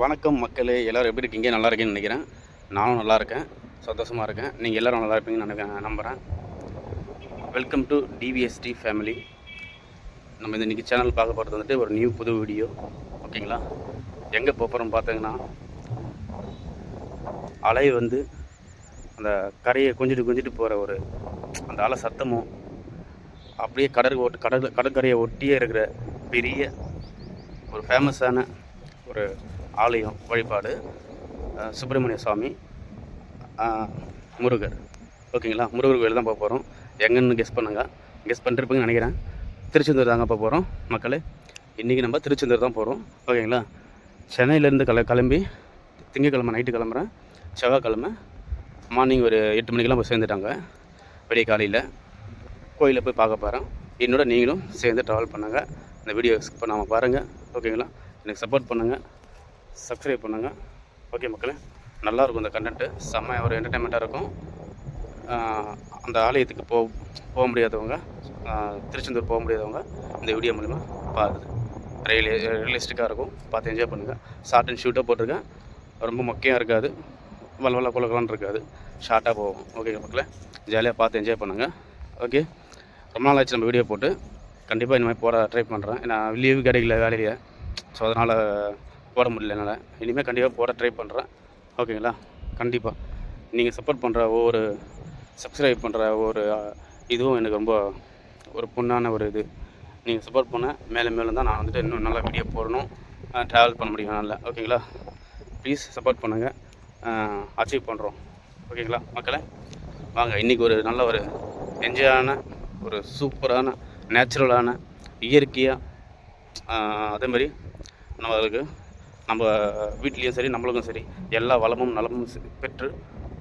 வணக்கம் மக்களே எல்லோரும் எப்படி இருக்கீங்க? நல்லா இருக்கீங்கன்னு நினைக்கிறேன். நானும் நல்லா இருக்கேன். சந்தோஷமாக இருக்கேன். நீங்கள் எல்லோரும் நல்லா இருப்பீங்கன்னு நினைக்கிறேன் நம்புகிறேன் வெல்கம் டு டிவிஎஸ்டி ஃபேமிலி நம்ம இந்த இன்றைக்கி சேனல் பார்க்க போகிறது வந்துட்டு ஒரு நியூ புது வீடியோ ஓகேங்களா எங்கே போகிறோம் பார்த்தீங்கன்னா அலை வந்து அந்த கரையை கொஞ்சிட்டு கொஞ்சிட்டு போகிற ஒரு அந்த அலை சத்தமும் அப்படியே கடல் ஓட்டு கடல் கடற்கரையை ஒட்டியே இருக்கிற பெரிய ஒரு ஃபேமஸான ஒரு ஆலயம் வழிபாடு சுப்பிரமணிய சுவாமி முருகர். ஓகேங்களா? முருகர் கோயில் தான் போக போகிறோம் எங்கன்னு கெஸ் பண்ணுங்க. கெஸ் பண்ணிருப்பீங்கன்னு நினைக்கிறேன். திருச்செந்தூர் தாங்க போக போகிறோம் மக்களே. இன்றைக்கி நம்ம திருச்செந்தூர் தான் போகிறோம் ஓகேங்களா? சென்னையிலேருந்து கல கிளம்பி திங்கக்கிழமை நைட்டு கிளம்புறேன். செவ்வாய்க்கிழமை மார்னிங் ஒரு எட்டு மணிக்கெல்லாம் போய் சேர்ந்துட்டாங்க. விடிய காலையில் கோயிலை போய் பார்க்க போகிறேன் என்னோட நீங்களும் சேர்ந்து ட்ராவல் பண்ணுங்கள் இந்த வீடியோ ஸ்கிப் பண்ணாமல் பாருங்கள் ஓகேங்களா? எனக்கு சப்போர்ட் பண்ணுங்கள் சப்ஸ்கிரைப் பண்ணுங்கள் ஓகே மக்களே நல்லாயிருக்கும் இந்த கண்டென்ட்டு செம்ம ஒரு என்டர்டைன்மெண்ட்டாக இருக்கும். அந்த ஆலயத்துக்கு போ போக முடியாதவங்க திருச்செந்தூர் போக முடியாதவங்க இந்த வீடியோ மூலிமா பாருது ரியலி ரியலிஸ்டிக்காக இருக்கும். பார்த்து என்ஜாய் பண்ணுங்கள் ஷார்ட் அண்ட் ஷூட்டாக போட்டிருக்கேன் ரொம்ப மொக்கையாக இருக்காது. வளவல குலகலான்னு இருக்காது. ஷார்ட்டாக போகும். ஓகே மக்களே ஜாலியாக பார்த்து என்ஜாய் பண்ணுங்கள் ஓகே ரொம்ப நாள் ஆச்சு நம்ம வீடியோ போட்டு. கண்டிப்பாக இந்த மாதிரி போட ட்ரை பண்ணுறேன் ஏன்னா லீவு கிடைக்கல வேலையை ஸோ அதனால் போட முடியல என்னால். இனிமேல் கண்டிப்பாக போட ட்ரை பண்ணுறேன் ஓகேங்களா கண்டிப்பாக நீங்கள் சப்போர்ட் பண்ணுற ஒவ்வொரு சப்ஸ்கிரைப் பண்ணுற ஒவ்வொரு இதுவும் எனக்கு ரொம்ப ஒரு பொண்ணான ஒரு இது. நீங்கள் சப்போர்ட் பண்ண மேலே மேலே தான் நான் வந்துட்டு இன்னும் நல்லா வீடியோ போடணும். ட்ராவல் பண்ண முடியும் நல்லா ஓகேங்களா ப்ளீஸ் சப்போர்ட் பண்ணுங்கள் அச்சீவ் பண்ணுறோம் ஓகேங்களா மக்களே வாங்க. இன்றைக்கி ஒரு நல்ல ஒரு என்ஜாயான ஒரு சூப்பரான நேச்சுரலான இயற்கையாக அதே மாதிரி நம்மளுக்கு நம்ம வீட்லேயும் சரி நம்மளுக்கும் சரி எல்லா வளமும் நலமும் பெற்று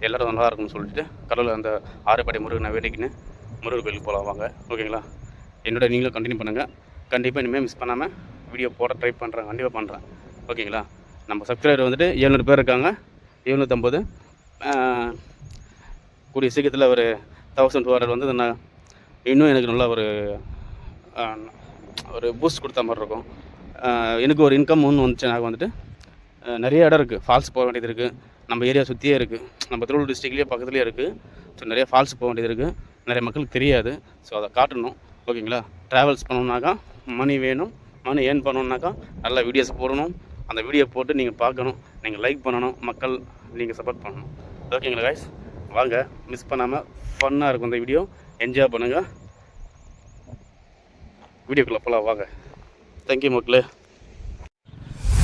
எல்லோரும் நல்லா இருக்கும்னு சொல்லிட்டு கடவுள் அந்த ஆறுபடை முருகனை வேண்டிக்கின்னு முருகர் கோயிலுக்கு போகலாம் வாங்க. ஓகேங்களா? என்னோட நீங்களும் கண்டினியூ பண்ணுங்கள் கண்டிப்பாக இனிமேல் மிஸ் பண்ணாமல் வீடியோ போட ட்ரை பண்ணுறேன் கண்டிப்பாக பண்ணுறேன் ஓகேங்களா? நம்ம சப்ஸ்கிரைபர் வந்துட்டு எழுநூறு பேர் இருக்காங்க. எழுநூற்றம்பது கூடிய சீக்கிரத்தில் ஒரு தௌசண்ட் டூ ஹண்ட்ரட் வந்து நான் இன்னும் எனக்கு நல்ல ஒரு ஒரு பூஸ்ட் கொடுத்த மாதிரி இருக்கும். எனக்கு ஒரு இன்கம் ஒன்று வந்துச்சு. எனக்கு வந்துட்டு நிறைய இடம் இருக்குது ஃபால்ஸ் போக வேண்டியது இருக்குது நம்ம ஏரியா சுற்றியே இருக்குது நம்ம திருவள்ளூர் டிஸ்ட்ரிக்ட்லேயே பக்கத்துலேயே இருக்குது ஸோ நிறைய ஃபால்ஸ் போக வேண்டியது இருக்குது நிறைய மக்களுக்கு தெரியாது. ஸோ அதை காட்டணும். ஓகேங்களா ட்ராவல்ஸ் பண்ணணுன்னாக்கா மணி வேணும். மணி ஏர்ன் பண்ணணுன்னாக்கா நல்ல வீடியோஸ் போடணும். அந்த வீடியோ போட்டு நீங்கள் பார்க்கணும். நீங்கள் லைக் பண்ணணும். மக்கள் நீங்கள் சப்போர்ட் பண்ணணும். ஓகேங்களா கைஸ் வாங்க. மிஸ் பண்ணாமல் ஃபன்னாக இருக்கும் இந்த வீடியோ என்ஜாய் பண்ணுங்கள் வீடியோக்குள்ளே போகலாம் வாங்க. தேங்க்யூ மக்களே.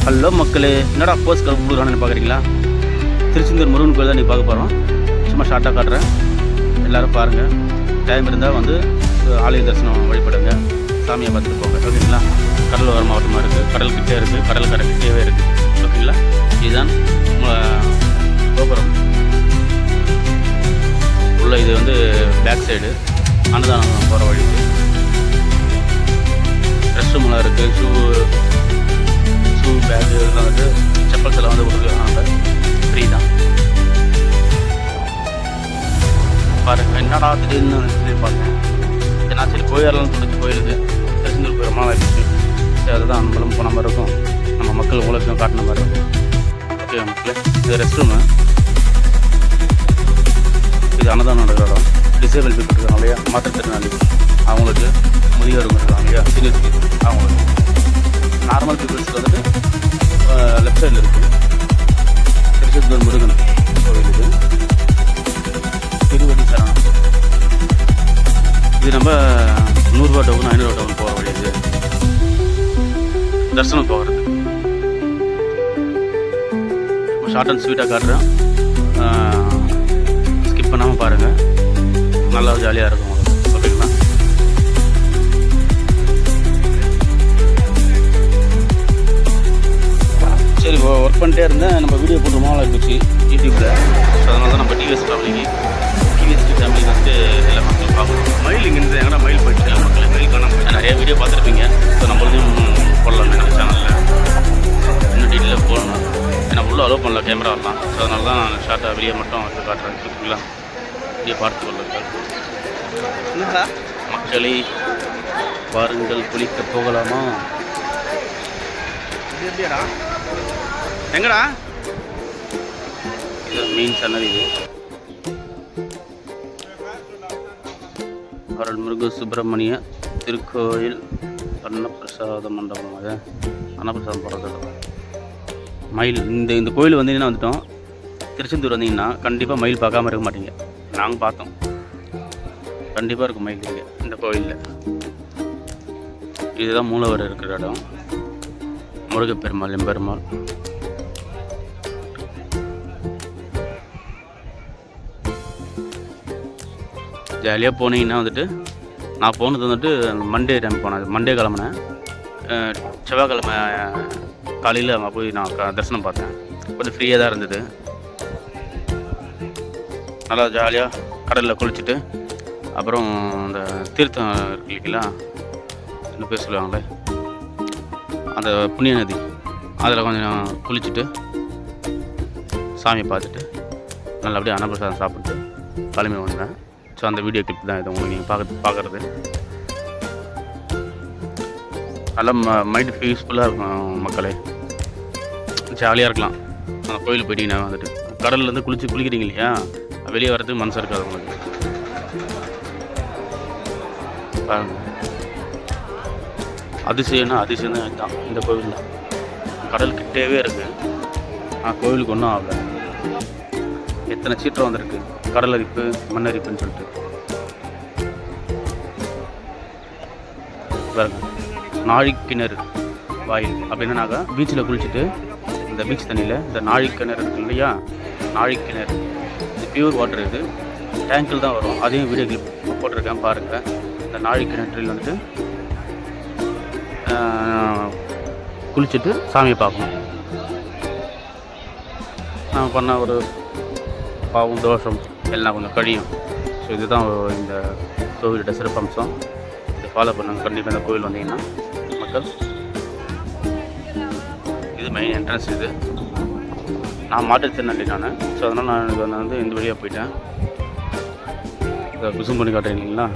ஹலோ மக்களே. என்னடா போஸ்ட் கொடுக்குறான்னு பார்க்குறீங்களா திருச்செந்தூர் முருகன் கோயில் தான் நீ பார்க்க போகிறோம் சும்மா ஷார்ட்டாக காட்டுறேன். எல்லோரும் பாருங்கள் டைம் இருந்தால் வந்து ஆலய தரிசனம் வழிபடுங்க. சாமியை பார்த்துட்டு போங்க. ஓகேங்களா? கடல் ஓர மாவட்டமாக இருக்குது கடல் கிட்டே இருக்குது கடல் கரை கிட்டேவே இருக்குது ஓகேங்களா? இதுதான் கோபுரம். உள்ள இது வந்து பேக் சைடு அன்னதானம் போகிற வழி ரெஸ்ட் ரூம்லாம் இருக்குது ஷூ ஷூ பேக்கு இதெல்லாம் வந்து செப்பல்ஸ் எல்லாம் வந்து கொடுக்குறாங்க ஃப்ரீ தான். பாருங்க என்னடா திடீர்னு சொல்லி பார்த்தேன் சரி சரி கோயிலெலாம் சொல்லிச்சு கோயிலுக்கு திருச்செந்தூர் போயிடுமா ஆயிடுச்சு சரி அதுதான் நம்மளும் போன மாதிரி இருக்கும். நம்ம மக்கள் உங்களுக்கும் காட்டின மாதிரி இருக்கும். ஓகே மக்களே இது ரெஸ்ட் ரூமு இது அன்னதானம் நடக்கிற இடம் டிசேபிள் பீப்புள் இருக்காங்க இல்லையா? மாற்றுத்திறனாளி. அவங்களுக்கு முதியோருங்க இருக்காங்க இல்லையா? சீனியர் அவங்களுக்கு நார்மல் பீப்புள்ஸ்க்கு வந்துட்டு லெஃப்ட் சைடில் இருக்குது திருச்செந்தூர் முருகன் கோவில் இது. திருவடி சரணம் இது நம்ம நூறுரூவா டவுன் ஐநூறுவா டவுன் போகிற வழி இது. தரிசனம் போகிறது ஷார்ட் அண்ட் ஸ்வீட்டாக காட்டுறேன். ஸ்கிப் பண்ணாமல் பாருங்கள் நல்லா ஜாலியாக இருக்கும். மாலை இருந்துச்சு யூடியூப்பில் ஸோ அதனால தான் நம்ம டிவிஎஸ் ஃபேமிலிக்கு டிவிஎஸ் ஃபேமிலி ஃபஸ்ட்டு எல்லா மக்களும் பார்க்கணும். மயில் இங்கே இருந்து எங்கன்னா மயில் போயிடுச்சு? எல்லா மக்களும் மயில் காணாமல் நிறைய வீடியோ பார்த்துருப்பீங்க. ஸோ நம்மளுக்கும் போடலாம் நம்ம சேனலில் இன்னும் டீட்டெயிலாக போடணும். ஏன்னா உள்ளே அலோவ் பண்ணல கேமரா வரலாம் ஸோ அதனால தான் நான் ஷார்ட்டாக வெளியே மட்டும் காட்டுறேன் ஓகேங்களா வீடியோ பார்த்து என்னடா? மக்களை பாருங்கள் குளிக்க போகலாமா? எங்கடா? இது மெயின் சன்னதி இது. அருள்மிருகு சுப்பிரமணிய திருக்கோயில் அன்னப்பிரசாத மண்டபம் அது அன்னப்பிரசாதம் போடுறது மயில் இந்த இந்த கோயில் வந்தீங்கன்னா வந்துட்டோம்? திருச்செந்தூர் வந்தீங்கன்னா கண்டிப்பாக மயில் பார்க்காம இருக்க மாட்டீங்க. நாங்கள் பார்த்தோம். கண்டிப்பாக இருக்கும் மயில் இங்கே இந்த கோயிலில். இதுதான் மூலவர் இருக்கிற இடம். முருகப்பெருமாள் எம்பெருமாள். ஜாலியாக போனீங்கன்னா வந்துட்டு நான் போனது வந்துட்டு மண்டே டைம் போனேன். மண்டே கிளம்புனேன். செவ்வாய்க்கிழமை காலையில் அங்கே போய் நான் தரிசனம் பார்த்தேன். கொஞ்சம் ஃப்ரீயாக தான் இருந்தது. நல்லா ஜாலியாக கடலில் குளிச்சுட்டு அப்புறம் இந்த தீர்த்தம் இருக்கு இல்லைங்களா என்ன பேர் சொல்லுவாங்களே அந்த புண்ணிய நதி அதில் கொஞ்சம் குளிச்சுட்டு சாமி பார்த்துட்டு நல்லபடியாக அன்னப்பிரசாதம் சாப்பிட்டு கிளம்பி வந்தேன். ஸோ அந்த வீடியோ கிளிப் தான் இது உங்களுக்கு நீங்கள் பார்க்க பார்க்குறது நல்லா ம மைண்டு பீஸ்ஃபுல்லாக இருக்கும் மக்களே. ஜாலியாக இருக்கலாம். அந்த கோயிலுக்கு போயிட்டீங்கன்னா வந்துட்டு. கடல்லேருந்து குளிச்சு குளிக்கிறீங்க இல்லையா? வெளியே வரதுக்கு மனசாக இருக்காது உங்களுக்கு. அதிசயம்னா அதிசயம் தான் இதுதான். இந்த கோவிலில் கடல் கிட்டேவே இருக்கு. ஆனால் கோவிலுக்கு ஒன்றும் ஆகலை. எத்தனை சீற்றம் வந்திருக்கு? கடல் அரிப்பு மண்ணரிப்புன்னு சொல்லிட்டு. பாருங்க நாழிக்கிணறு வாயில். அப்படின்னாக்கா பீச்சில் குளிச்சுட்டு இந்த பீச் தண்ணியில் இந்த நாழிக்கிணறு இருக்கு இல்லையா? நாழிக்கிணறு. இது பியூர் வாட்டர் இது. டேங்கில் தான் வரும். அதையும் வீடியோ கிளிப் போட்டிருக்கேன் பாருங்கள் இந்த நாழிக்கிணற்றில் வந்துட்டு குளிச்சுட்டு சாமியை பார்க்கணும் நான் பண்ண ஒரு பாவம் தோஷம் எல்லாம் கொஞ்சம் கழியும். ஸோ இதுதான் இந்த கோவிலோட சிறப்பம்சம். இதை ஃபாலோ பண்ணுங்க. கண்டிப்பாக இந்த கோவில் வந்தீங்கன்னா மக்கள் இது மெயின் என்ட்ரன்ஸ் இது. நான் மாற்றுத்திறனாளி நான். ஸோ அதனால் நான் எனக்கு வந்து இந்த வழியாக போயிட்டேன். இந்த குசும் பண்ணி இல்லைங்களா?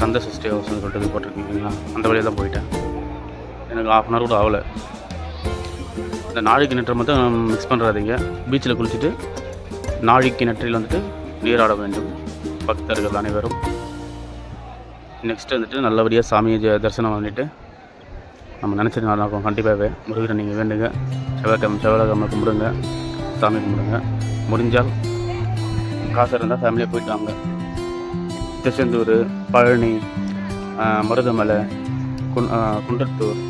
கந்த சஷ்டி ஹவுஸ்னு சொல்லிட்டு போட்டிருக்கீங்களா அந்த வழியாக தான் போயிட்டேன். எனக்கு ஆஃப் அன் ஹவர் கூட ஆகலை. இந்த நாளைக்கு நின்று மட்டும் மிக்ஸ் பண்ணுறாதீங்க பீச்சில் குளிச்சுட்டு நாழி கிணற்றில் வந்துட்டு நீராட வேண்டும். பக்தர்கள் அனைவரும். நெக்ஸ்ட் வந்துட்டு நல்லபடியாக சாமியை ஜ- தரிசனம் பண்ணிவிட்டு நம்ம நினச்சது நல்லாயிருக்கும் கண்டிப்பாகவே முருகரை நீங்கள் வேண்டுங்க. செவ்வாய்க்கிழமை செவ்வாய்க்கிழமை கும்பிடுங்க. சாமி கும்பிடுங்க. முடிஞ்சால் காசு இருந்தால் ஃபேமிலியாக போயிட்டு வாங்க. திருச்செந்தூர் பழனி மருதமலை குன் ஆஹ், குன்றத்தூர்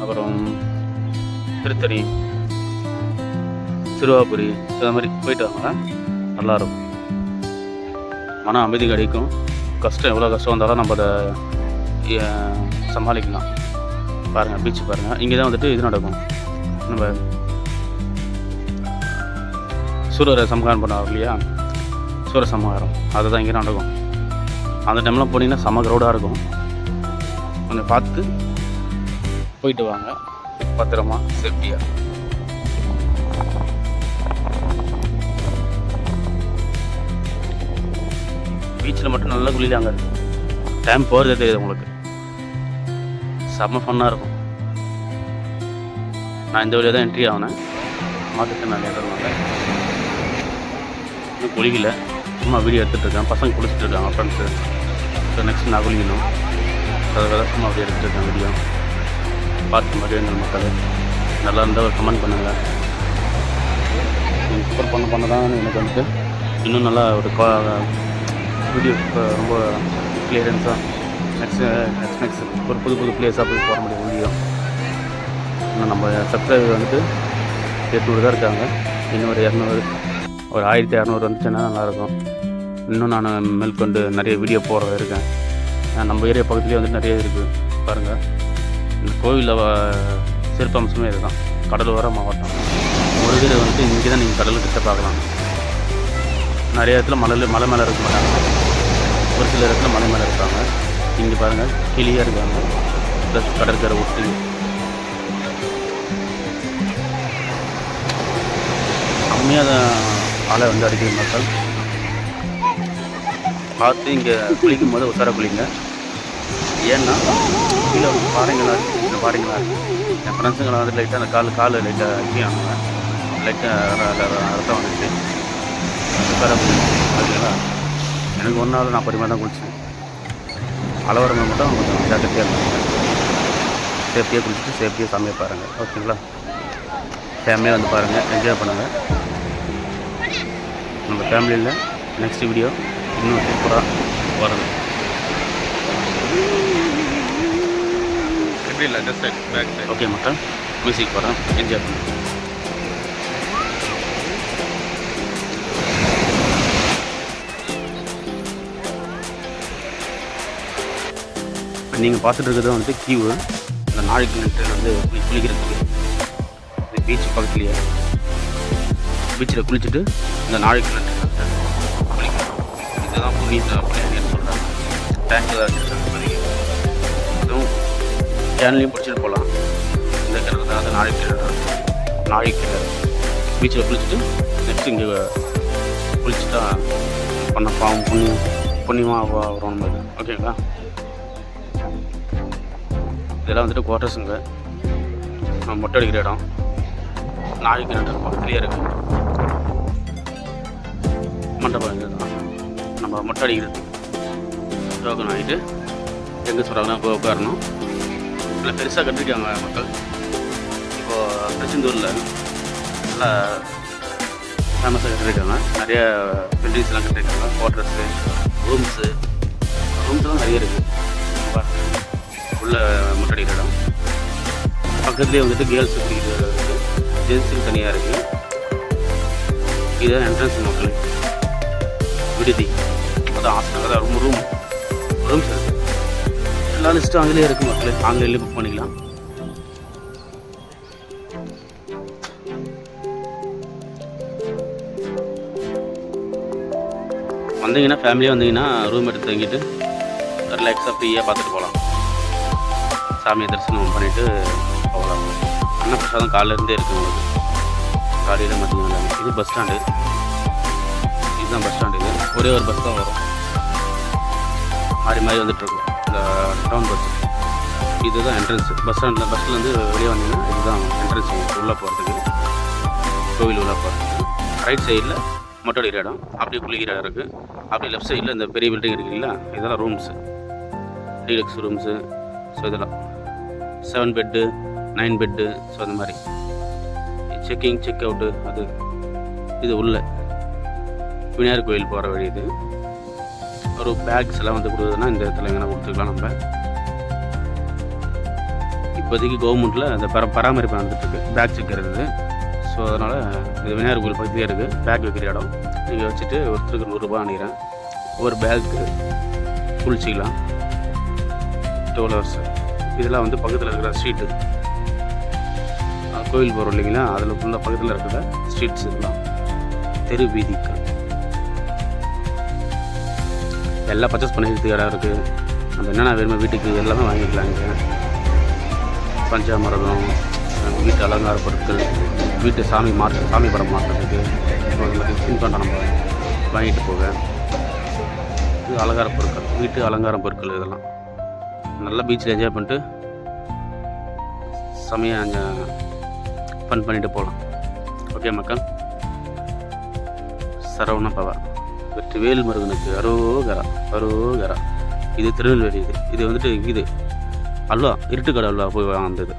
அப்புறம் திருத்தணி சிறுவாபுரி இந்த மாதிரி போயிட்டு வாங்க. நல்லாயிருக்கும். மன அமைதி கிடைக்கும். கஷ்டம் எவ்வளோ கஷ்டம் வந்தாலும் நம்ம அதை சமாளிக்கலாம். பாருங்கள் பீச் பாருங்கள் இங்கே தான் வந்துட்டு இது நடக்கும். நம்ம சூரரை சமகாரம் பண்ணுவார் இல்லையா? சூர சமகாரம். அதுதான் இங்கே நடக்கும். அந்த டைம்லாம் போனீங்கன்னா செம க்ரௌடாக இருக்கும். கொஞ்சம் பார்த்து போயிட்டு வாங்க. பத்திரமா சேஃப்டியாக பீச்சில் மட்டும் நல்லா குளிதாங்க டைம் போகிறதே தெரியுது உங்களுக்கு. செம்ம ஃபன்னாக இருக்கும். நான் இந்த வழியாக தான் என்ட்ரி ஆகினேன் மாற்றுக்கு நான் நேரம்னால இன்னும் குளிக்கல. சும்மா வீடியோ எடுத்துகிட்டு இருக்கேன். பசங்க குளிச்சுட்டு இருக்காங்க ஃப்ரெண்ட்ஸு ஸோ நெக்ஸ்ட் நான் குளிக்கணும். அதுக்காக சும்மா அப்படியே எடுத்துகிட்டு இருக்கேன் வீடியோ பார்த்து மகிழ்ந்த மக்கள் நல்லா இருந்தால் ஒரு கமெண்ட் பண்ணுங்கள் நீங்கள் சூப்பர் பண்ண பண்ண தான் எனக்கு வந்துட்டு இன்னும் நல்லா ஒரு வீடியோ ரொம்ப கிளியரன்ஸாக நெக்ஸ்ட் நெக்ஸ்ட் நெக்ஸ்ட் ஒரு புது புது பிளேஸாக போய் போட முடியும் வீடியோ இன்னும் நம்ம சப்ஸ்கிரைபர் வந்துட்டு எட்நூறு தான் இருக்காங்க. இன்னும் ஒரு இரநூறு ஒரு ஆயிரத்தி இரநூறு வந்துச்சுன்னா நல்லாயிருக்கும். இன்னும் நான் மேற்கொண்டு நிறைய வீடியோ போட இருக்கேன். நம்ம ஏரியா பக்கத்துலேயே வந்துட்டு நிறைய இருக்குது பாருங்கள் இந்த கோவிலில் சிறப்பம்சமே இதுதான். கடலோர மாவட்டம். முருகரை வந்துட்டு இங்கே தான் நீங்கள் கடலுக்கிட்ட கிட்ட பார்க்கலாம் நிறைய இடத்துல மலை மலை மேலே இருக்க மாட்டாங்க. ஒரு சில இடத்துல மலை மேலே இருப்பாங்க இங்கே பாருங்கள் கிளியாக இருக்காங்க ப்ளஸ் கடற்கரை ஒட்டி கம்மியாக தான் அலை வந்து அடிக்குது மக்கள் பார்த்து இங்கே குளிக்கும் போது உசாராக குளிங்க ஏன்னா கீழே பாறைங்களாக இருக்குது இந்த பாருங்களா என் ஃப்ரெண்ட்ஸுங்களாம் வந்து லைட்டாக அந்த கால் கால் லைட்டாக இடியாங்க லைட்டாக ரத்தம் வந்துச்சு சுகர் ஓகேங்களா எனக்கு ஒரு நாள் நான் பரிமாணம் தான் குளிச்சேன். அளவரங்க மட்டும் கொஞ்சம் ஜாக்கிரதையாக இருந்துச்சு சேஃப்டியாக குளிச்சுட்டு சேஃப்டியாக சாமியை பாருங்கள் ஓகேங்களா? ஃபேமிலியாக வந்து பாருங்கள் என்ஜாய் பண்ணுங்கள் நம்ம ஃபேமிலியில் நெக்ஸ்ட் வீடியோ இன்னும் சூப்பராக வருது எப்படி இல்லை ஓகே மக்கள். மியூசிக் போகிறேன் என்ஜாய் பண்ணுங்கள் நீங்கள் பார்த்துட்டு இருக்கிறது வந்துட்டு கியூ இந்த நாளைக்கு கிலோமீட்டர் வந்து குளிக்கிறதுக்கு. இந்த பீச் பக்கத்துலேயே. பீச்சில் குளிச்சுட்டு இந்த நாளைக்கு நெட்டு குளிக்கணும் இதுதான் புண்ணிய அப்படின்னு சொல்கிறாங்க டேங்க் அதுவும் சேனல்லையும் பிடிச்சிட்டு போகலாம். இந்த கிணறு தான். அந்த நாளைக்கு கிலோமீட்டர் நாளைக்கு கிணறு பீச்சில் குளிச்சுட்டு நெக்ஸ்ட் இங்கே குளிச்சுட்டா பண்ண பாவம் புண்ணியம் புண்ணியமாக வரும் நம்ம ஓகேங்களா இதெல்லாம் வந்துட்டு குவார்ட்டர்ஸுங்க நம்ம மொட்டை அடிக்கிற இடம். நாளைக்கு கிணறு பக்கத்துலேயே இருக்கு. மண்டபம் இதுதான் நம்ம மொட்டை அடிக்கிறது. டோக்கன் வாங்கிட்டு எங்கே சொல்கிறாங்கன்னா போய் உட்காரணும். நல்லா பெருசாக கட்டிருக்காங்க மக்கள். இப்போது திருச்செந்தூரில் நல்லா ஃபேமஸாக கட்டிருக்காங்க. நிறைய பில்டிங்ஸ்லாம் கட்டிருக்காங்க. குவார்ட்டர்ஸு ரூம்ஸு ரூம்ஸ்லாம் நிறைய இருக்குது உள்ள முட்டடிக்கிற இடம். பக்கத்துலேயே வந்துட்டு கேர்ள்ஸ் குடிக்கிற இருக்குது ஜென்ஸுக்கு தனியாக இருக்குது இதுதான் என்ட்ரன்ஸ் மக்கள். விடுதி. அதான் ஹாஸ்டல் அதான் ரூம் ரூம் ரூம்ஸ் இருக்குது எல்லா லிஸ்ட்டும் அதுலேயே இருக்குது மக்கள். ஆன்லைன்லேயே புக் பண்ணிக்கலாம். வந்தீங்கன்னா ஃபேமிலியாக வந்தீங்கன்னா ரூம் எடுத்து தங்கிட்டு ரிலாக்ஸாக ஃப்ரீயாக பார்த்துட்டு போகலாம். சாமியை தரிசனம் பண்ணிவிட்டு போகலாம். அன்னப்பிரசாதம் காலையில இருந்தே இருக்குது உங்களுக்கு. காலையில் மதியம் இது பஸ் ஸ்டாண்டு இதுதான் பஸ் ஸ்டாண்டு இது. ஒரே ஒரு பஸ் தான் வரும். மாறி மாதிரி வந்துட்டுருக்கும் இந்த டவுன் பஸ் இதுதான் என்ட்ரன்ஸ் பஸ் ஸ்டாண்டில் பஸ்லேருந்து வெளியே வந்தீங்கன்னா இதுதான் என்ட்ரன்ஸ் உள்ளே போகிறதுக்கு கோவில் உள்ளே போகிறதுக்கு ரைட் சைடில் மொட்டை அடிக்கிற இடம். அப்படியே குளிக்கிற இடம் இருக்குது அப்படியே லெஃப்ட் சைடில் இந்த பெரிய பில்டிங் இருக்குல்ல இதெல்லாம் ரூம்ஸு டீலக்ஸ் ரூம்ஸு ஸோ இதெல்லாம். Seven bed nine bed so அந்த மாதிரி. செக்கிங் செக் அவுட்டு அது இது உள்ள. விநாயகர் கோயில் போகிற வழி இது. ஒரு பேக்ஸ் எல்லாம் வந்து கொடுக்குதுன்னா இந்த இடத்துல எங்கன்னா கொடுத்துக்கலாம் நம்ம. இப்போதைக்கு கவர்மெண்ட்டில் அந்த பர பராமரிப்பு நடந்துட்டுருக்கு பேக் வைக்கிறது ஸோ அதனால் இது விநாயகர் கோயில் பக்கத்துலேயே இருக்குது பேக் வைக்கிற இடம். நீங்கள் வச்சுட்டு ஒருத்தருக்கு நூறுரூபா அணுகிறேன் ஒரு பேக்கு குளிச்சிக்கலாம் டுவெல் ஹவர்ஸ் இதெல்லாம் வந்து பக்கத்தில் இருக்கிற ஸ்ட்ரீட்டு கோயில் போகிறோம் இல்லைங்களா? அதில் ஃபுல்லாக பக்கத்தில் இருக்கிற ஸ்ட்ரீட்ஸ் இதெல்லாம் தெரு வீதிகள். எல்லாம் பர்ச்சேஸ் பண்ணிக்கிறதுக்கு இடம் இருக்குது நம்ம என்னென்ன வேணுமோ வீட்டுக்கு எல்லாமே வாங்கிக்கலாங்க பஞ்சாமிரதம் வீட்டு அலங்கார பொருட்கள் வீட்டு சாமி மாற்ற சாமி படம் மாற்றுறதுக்கு தின்பண்டம் நம்ம வாங்கிட்டு போவேன். இது அலங்கார பொருட்கள் வீட்டு அலங்கார பொருட்கள் இதெல்லாம். நல்லா பீச்சில் என்ஜாய் பண்ணிட்டு செமையாக அங்கே ஃபன் பண்ணிட்டு போகலாம் ஓகே மக்கள்? சரவண பவா. வெற்றிவேல் முருகனுக்கு அரோகரா அரோகரா. இது திருநெல்வேலி இது. இது வந்துட்டு இது. அல்வா இருட்டுக்கடை அல்வா போய் வந்தது.